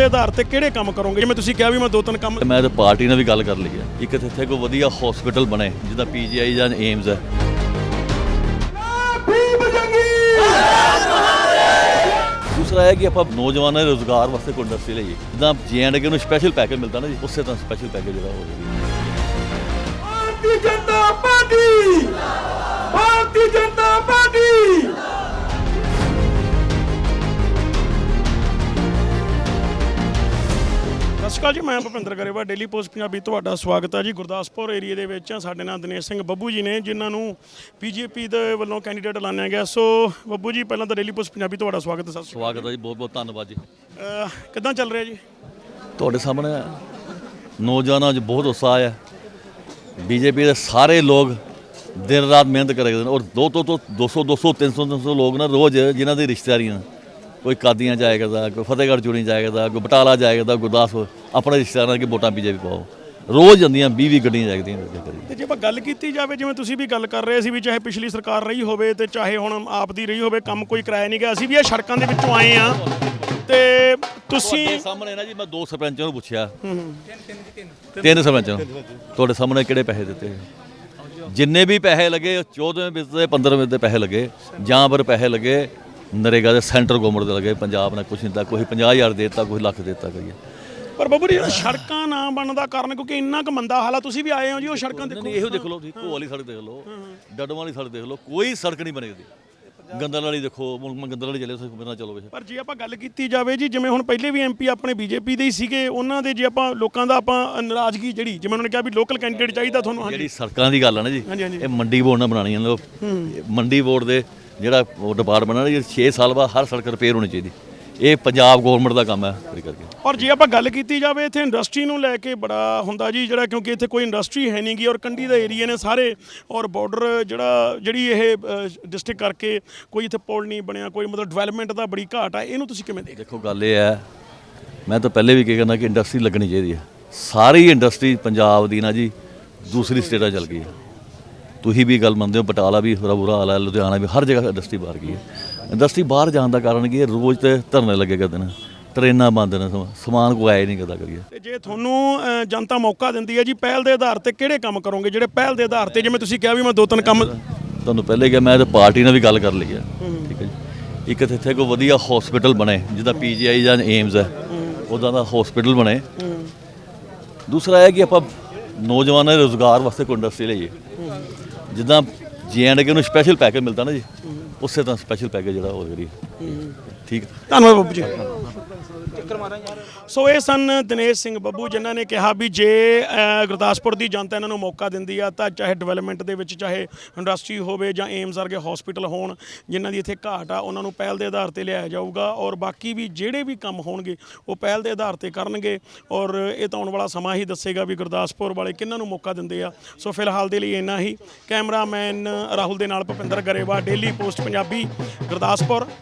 ਦੇ ਆਧਾਰ ਤੇ ਕਿਹੜੇ ਕੰਮ ਕਰੋਗੇ? ਜਿਵੇਂ ਤੁਸੀਂ ਕਿਹਾ ਵੀ ਮੈਂ ਦੋ ਤਿੰਨ ਕੰਮ ਮੈਂ ਤਾਂ ਪਾਰਟੀ ਨਾਲ ਵੀ ਗੱਲ ਕਰ ਲਈ ਹੈ। ਇੱਕ ਇੱਥੇ ਕੋਈ ਵਧੀਆ ਹਸਪੀਟਲ ਬਣੇ ਜਿੱਦਾਂ ਪੀਜੀਆਈ ਜਾਂ ਏਮਸ ਹੈ। ਦੂਸਰਾ ਹੈ ਕਿ ਆਪਾਂ ਨੌਜਵਾਨਾਂ ਦੇ ਰੋਜ਼ਗਾਰ ਵਾਸਤੇ ਕੋਈ ਇੰਡਸਟਰੀ ਲਈਏ ਜਿੱਦਾਂ ਜੀਐਨਕੇ ਨੂੰ ਸਪੈਸ਼ਲ ਪੈਕੇਜ ਮਿਲਦਾ ਨਾ ਜੀ ਉਸੇ ਤਰ੍ਹਾਂ ਸਪੈਸ਼ਲ ਪੈਕੇਜ ਜਿਹੜਾ ਹੋ। ਜਾਵੇ ਭਾਰਤੀ ਜਨਤਾ ਅਕਾਲ ਜੀ ਮੈਂ ਭੁਪਿੰਦਰ ਗਰੇਵਾ ਡੇਲੀ ਪੋਸਟ ਪੰਜਾਬੀ ਤੁਹਾਡਾ ਸਵਾਗਤ ਹੈ ਜੀ। ਗੁਰਦਾਸਪੁਰ ਏਰੀਆ ਦੇ ਵਿੱਚ ਸਾਡੇ ਨਾਲ ਦਿਨੇਸ਼ ਸਿੰਘ ਬੱਬੂ ਜੀ ਨੇ ਜਿਨ੍ਹਾਂ ਨੂੰ ਬੀਜੇਪੀ ਦੇ ਵੱਲੋਂ ਕੈਂਡੀਡੇਟ ਐਲਾਨਿਆ ਗਿਆ। ਸੋ ਬੱਬੂ ਜੀ ਪਹਿਲਾਂ ਤਾਂ ਡੇਲੀ ਪੋਸਟ ਪੰਜਾਬੀ ਤੁਹਾਡਾ ਸਵਾਗਤ ਹੈ ਸ਼੍ਰੀ ਸਵਾਗਤ ਹੈ ਜੀ ਬਹੁਤ ਬਹੁਤ ਧੰਨਵਾਦ ਜੀ। ਕਿੱਦਾਂ ਚੱਲ ਰਿਹਾ ਜੀ? ਤੁਹਾਡੇ ਸਾਹਮਣੇ ਨੌਜਵਾਨਾਂ 'ਚ ਬਹੁਤ ਉਤਸ਼ਾਹ ਹੈ। ਬੀਜੇਪੀ ਦੇ ਸਾਰੇ ਲੋਕ ਦਿਨ ਰਾਤ ਮਿਹਨਤ ਕਰਦੇ ਨੇ ਔਰ ਦੋ ਤੋਂ ਤੋਂ 200 200 300 300 ਲੋਕ ਨਾ ਰੋਜ਼ ਜਿਨ੍ਹਾਂ ਦੀ ਰਿਸ਼ਤੇਦਾਰੀਆਂ ਕੋਈ ਕਾਦੀਆਂ ਕਰਦਾ ਕੋਈ ਫਤਿਹਗੜ੍ਹ ਚੂਣੀ ਜਾਇਆ ਕਰਦਾ ਕੋਈ ਬਟਾਲਾ ਕਰਦਾ ਗੁਰਦਾਸਪੁਰ। ਆਪਣੇ ਰਿਸ਼ਤੇਦਾਰਾਂ ਕੇ ਵੋਟਾਂ ਬੀਜੇਪੀ ਪਾਓ। ਰੋਜ਼ ਜਾਂਦੀਆਂ 20 20 ਗੱਡੀਆਂ ਜਾਂਦੀਆਂ ਨੇ ਤੇ ਜੇ ਆਪਾਂ ਗੱਲ ਕੀਤੀ ਜਾਵੇ ਜਿਵੇਂ ਤੁਸੀਂ ਵੀ ਗੱਲ ਕਰ ਰਹੇ ਸੀ ਵੀ ਚਾਹੇ ਪਿਛਲੀ ਸਰਕਾਰ ਰਹੀ ਹੋਵੇ ਤੇ ਚਾਹੇ ਹੁਣ ਆਪ ਦੀ ਰਹੀ ਹੋਵੇ ਕੰਮ ਕੋਈ ਕਰਾਇਆ ਨਹੀਂ ਗਿਆ ਅਸੀਂ ਵੀ ਇਹ ਸੜਕਾਂ ਦੇ ਵਿੱਚੋਂ ਆਏ ਆ ਤੇ ਤੁਸੀਂ ਸਾਹਮਣੇ ਨਾ ਜੀ ਮੈਂ ਦੋ ਸਰਪੰਚਾਂ ਨੂੰ ਪੁੱਛਿਆ। ਤਿੰਨ ਸਰਪੰਚਾਂ ਨੂੰ। ਤੁਹਾਡੇ ਸਾਹਮਣੇ ਕਿਹੜੇ ਪੈਸੇ ਦਿੱਤੇ? ਜਿੰਨੇ ਵੀ ਪੈਸੇ ਲੱਗੇ 14ਵੇਂ ਵਿੱਚ ਦੇ 15ਵੇਂ ਦੇ ਪੈਸੇ ਲੱਗੇ। ਜਾਂ ਪਰ ਪੈਸੇ ਲੱਗੇ ਨਰੇਗਾ ਦੇ ਸੈਂਟਰ ਗਵਰਨਮੈਂਟ ਦੇ ਲੱਗੇ ਪੰਜਾਬ ਨੇ ਕੁਛ ਨਹੀਂ ਦਿੱਤਾ ਕੋਈ 50000 ਦੇ ਦਿੱਤਾ ਕੋਈ ਲੱਖ ਦੇ ਦਿੱਤਾ ਕੋਈ। ਪਰ ਬੱਬੂ ਜੀ ਸੜਕਾਂ ਨਾ ਬਣਨ ਦਾ ਕਾਰਨ ਕਿਉਂਕਿ ਇੰਨਾ ਕੁ ਮੰਦਾ ਹਾਲ ਤੁਸੀਂ ਵੀ ਆਏ ਹੋ ਜੀ ਉਹ ਸੜਕਾਂ ਦੇਖੋ। ਨਹੀਂ ਇਹੋ ਦੇਖ ਲਓ ਤੁਸੀਂ ਘੋਲ ਵਾਲੀ ਸੜਕ ਦੇਖ ਲਓ ਡੱਡਮ ਵਾਲੀ ਸੜਕ ਦੇਖ ਲਓ ਕੋਈ ਸੜਕ ਨਹੀਂ ਬਣੇਗੀ। ਗੰਦਲ ਵਾਲੀ ਦੇਖੋ ਮੁਲਕ ਗੰਦਲ ਵਾਲੀ ਚੱਲੇ ਤੁਸੀਂ ਮੇਰੇ ਨਾਲ ਚਲੋ ਪਰ ਜੇ ਆਪਾਂ ਗੱਲ ਕੀਤੀ ਜਾਵੇ ਜੀ ਜਿਵੇਂ ਹੁਣ ਪਹਿਲੇ ਵੀ ਐਮਪੀ ਆਪਣੇ ਬੀਜੇਪੀ ਦੇ ਹੀ ਸੀਗੇ ਉਹਨਾਂ ਦੇ ਜੇ ਆਪਾਂ ਲੋਕਾਂ ਦਾ ਆਪਾਂ ਨਾਰਾਜ਼ਗੀ ਜਿਹੜੀ ਜਿਵੇਂ ਉਹਨਾਂ ਨੇ ਕਿਹਾ ਵੀ ਲੋਕਲ ਕੈਂਡੀਡੇਟ ਚਾਹੀਦਾ ਤੁਹਾਨੂੰ ਹਾਂਜੀ। ਜਿਹੜੀ ਸੜਕਾਂ ਦੀ ਗੱਲ ਹੈ ਨਾ ਜੀ ਹਾਂਜੀ, ਹਾਂਜੀ। ਇਹ ਮੰਡੀ ਬੋਰਡ ਨਾਲ ਬਣਾਉਣੀਆਂ ਨੇ ਮੰਡੀ ਬੋਰਡ ਦੇ ਜਿਹੜਾ ਉਹ ਡਿਪਾਰਟਮੈਂਟ ਹੈ ਨਾ 6 ਸਾਲ ਬਾਅਦ ਹਰ ਸੜਕ ਰਿਪੇਅਰ ਹੋਣੀ ਚਾਹੀਦੀ। ਇਹ ਪੰਜਾਬ ਗਵਰਨਮੈਂਟ ਦਾ ਕੰਮ ਹੈ ਇਸ ਕਰਕੇ। ਔਰ ਜੇ ਆਪਾਂ ਗੱਲ ਕੀਤੀ ਜਾਵੇ ਇੱਥੇ ਇੰਡਸਟਰੀ ਨੂੰ ਲੈ ਕੇ ਬੜਾ ਹੁੰਦਾ ਜੀ ਜਿਹੜਾ ਕਿਉਂਕਿ ਇੱਥੇ ਕੋਈ ਇੰਡਸਟਰੀ ਹੈ ਨਹੀਂਗੀ ਔਰ ਕੰਢੀ ਦਾ ਏਰੀਆ ਨੇ ਸਾਰੇ ਔਰ ਬਾਰਡਰ ਜਿਹੜਾ ਜਿਹੜੀ ਇਹ ਡਿਸਟ੍ਰਿਕਟ ਕਰਕੇ ਕੋਈ ਇੱਥੇ ਪੁਲ ਨਹੀਂ ਬਣਿਆ ਕੋਈ ਮਤਲਬ ਡਿਵੈਲਪਮੈਂਟ ਦਾ ਬੜੀ ਘਾਟ ਆ ਇਹਨੂੰ ਤੁਸੀਂ ਕਿਵੇਂ ਦੇਖਦੇ ਦੇਖੋ ਗੱਲ ਇਹ ਹੈ ਮੈਂ ਤਾਂ ਪਹਿਲੇ ਵੀ ਕੀ ਕਹਿੰਦਾ ਕਿ ਇੰਡਸਟਰੀ ਲੱਗਣੀ ਚਾਹੀਦੀ ਹੈ। ਸਾਰੀ ਇੰਡਸਟਰੀ ਪੰਜਾਬ ਦੀ ਨਾ ਜੀ ਦੂਸਰੀ ਸਟੇਟਾਂ ਚੱਲ ਗਈ ਹੈ। ਤੁਸੀਂ ਵੀ ਗੱਲ ਮੰਨਦੇ ਹੋ ਬਟਾਲਾ ਵੀ ਬੁਰਾ ਹਾਲ ਹੈ ਲੁਧਿਆਣਾ ਵੀ ਹਰ ਜਗ੍ਹਾ ਇੰਡਸਟਰੀ ਬਾਹਰ ਗਈ ਹੈ। ਇੰਡਸਟਰੀ ਬਾਹਰ ਜਾਣ ਦਾ ਕਾਰਨ ਕੀ ਹੈ? ਰੋਜ਼ ਤੇ ਧਰਨੇ ਲੱਗੇ ਕਰਦੇ ਨੇ। ਟ੍ਰੇਨਾਂ ਬੰਦ ਨੇ ਸਮ- ਸਮਾਨ ਕੋਈ ਆਇਆ ਹੀ ਨਹੀਂ ਕਰਦਾ ਕਰੀਏ ਤੇ ਜੇ ਤੁਹਾਨੂੰ ਜਨਤਾ ਮੌਕਾ ਦਿੰਦੀ ਹੈ ਜੀ ਪਹਿਲ ਦੇ ਆਧਾਰ ਤੇ ਕਿਹੜੇ ਕੰਮ ਕਰੋਗੇ? ਜਿਹੜੇ ਪਹਿਲ ਦੇ ਆਧਾਰ ਤੇ ਜਿਵੇਂ ਤੁਸੀਂ ਕਿਹਾ ਵੀ ਮੈਂ ਦੋ ਤਿੰਨ ਕੰਮ ਤੁਹਾਨੂੰ ਪਹਿਲੇ ਕਿਹਾ ਮੈਂ ਤਾਂ ਪਾਰਟੀ ਨਾਲ ਵੀ ਗੱਲ ਕਰ ਲਈ ਹੈ। ਠੀਕ ਹੈ ਜੀ। ਇੱਕ ਇੱਥੇ ਕੋਈ ਵਧੀਆ ਹਸਪੀਟਲ ਬਣੇ ਜਿੱਦਾਂ ਪੀਜੀਆਈ ਜਾਂ ਏਮਸ ਹੈ ਉਦਾਂ ਦਾ ਹਸਪੀਟਲ ਬਣੇ। ਦੂਸਰਾ ਹੈ ਕਿ ਆਪਾਂ ਨੌਜਵਾਨਾਂ ਦੇ ਰੋਜ਼ਗਾਰ ਵਾਸਤੇ ਕੋਈ ਇੰਡਸਟਰੀ ਲਈਏ। ਜਿੱਦਾਂ ਜੇ ਐਂਡ ਕੇ ਨੂੰ ਸਪੈਸ਼ਲ ਪੈਕੇਜ ਮਿਲਦਾ ਨਾ ਜੀ, ਉਸੇ ਤਰ੍ਹਾਂ ਸਪੈਸ਼ਲ ਪੈਕੇਜ ਜਿਹੜਾ ਉਹ ਕਰੀ ਠੀਕ। ਧੰਨਵਾਦ ਬੱਬੂ ਜੀ। ਸੋ ਇਹ ਸਨ ਦਿਨੇਸ਼ ਸਿੰਘ ਬੱਬੂ, ਜਿਨ੍ਹਾਂ ਨੇ ਕਿਹਾ ਵੀ ਜੇ ਗੁਰਦਾਸਪੁਰ ਦੀ ਜਨਤਾ ਇਹਨਾਂ ਨੂੰ ਮੌਕਾ ਦਿੰਦੀ ਆ, ਤਾਂ ਚਾਹੇ ਡਿਵੈਲਪਮੈਂਟ ਦੇ ਵਿੱਚ, ਚਾਹੇ ਇੰਡਸਟਰੀ ਹੋਵੇ ਜਾਂ ਏਮਸ ਵਰਗੇ ਹਸਪੀਟਲ ਹੋਣ, ਜਿਨ੍ਹਾਂ ਦੀ ਇੱਥੇ ਘਾਟ ਆ, ਉਹਨਾਂ ਨੂੰ ਪਹਿਲ ਦੇ ਆਧਾਰ ਤੇ ਲਿਆਇਆ ਜਾਊਗਾ। ਔਰ ਬਾਕੀ ਵੀ ਜਿਹੜੇ ਵੀ ਕੰਮ ਹੋਣਗੇ, ਉਹ ਪਹਿਲ ਦੇ ਆਧਾਰ ਤੇ ਕਰਨਗੇ। ਔਰ ਇਹ ਤਾਂ ਆਉਣ ਵਾਲਾ ਸਮਾਂ ਹੀ ਦੱਸੇਗਾ ਵੀ ਗੁਰਦਾਸਪੁਰ ਵਾਲੇ ਕਿਹਨਾਂ ਨੂੰ ਮੌਕਾ ਦਿੰਦੇ ਆ। ਸੋ ਫਿਲਹਾਲ ਦੇ ਲਈ ਇੰਨਾ ਹੀ। ਕੈਮਰਾਮੈਨ ਰਾਹੁਲ ਦੇ ਨਾਲ ਭੁਪਿੰਦਰ ਗਰੇਵਾ ਡੇਲੀ ਪੋਸਟ ਪੰਜਾਬੀ, ਗੁਰਦਾਸਪੁਰ।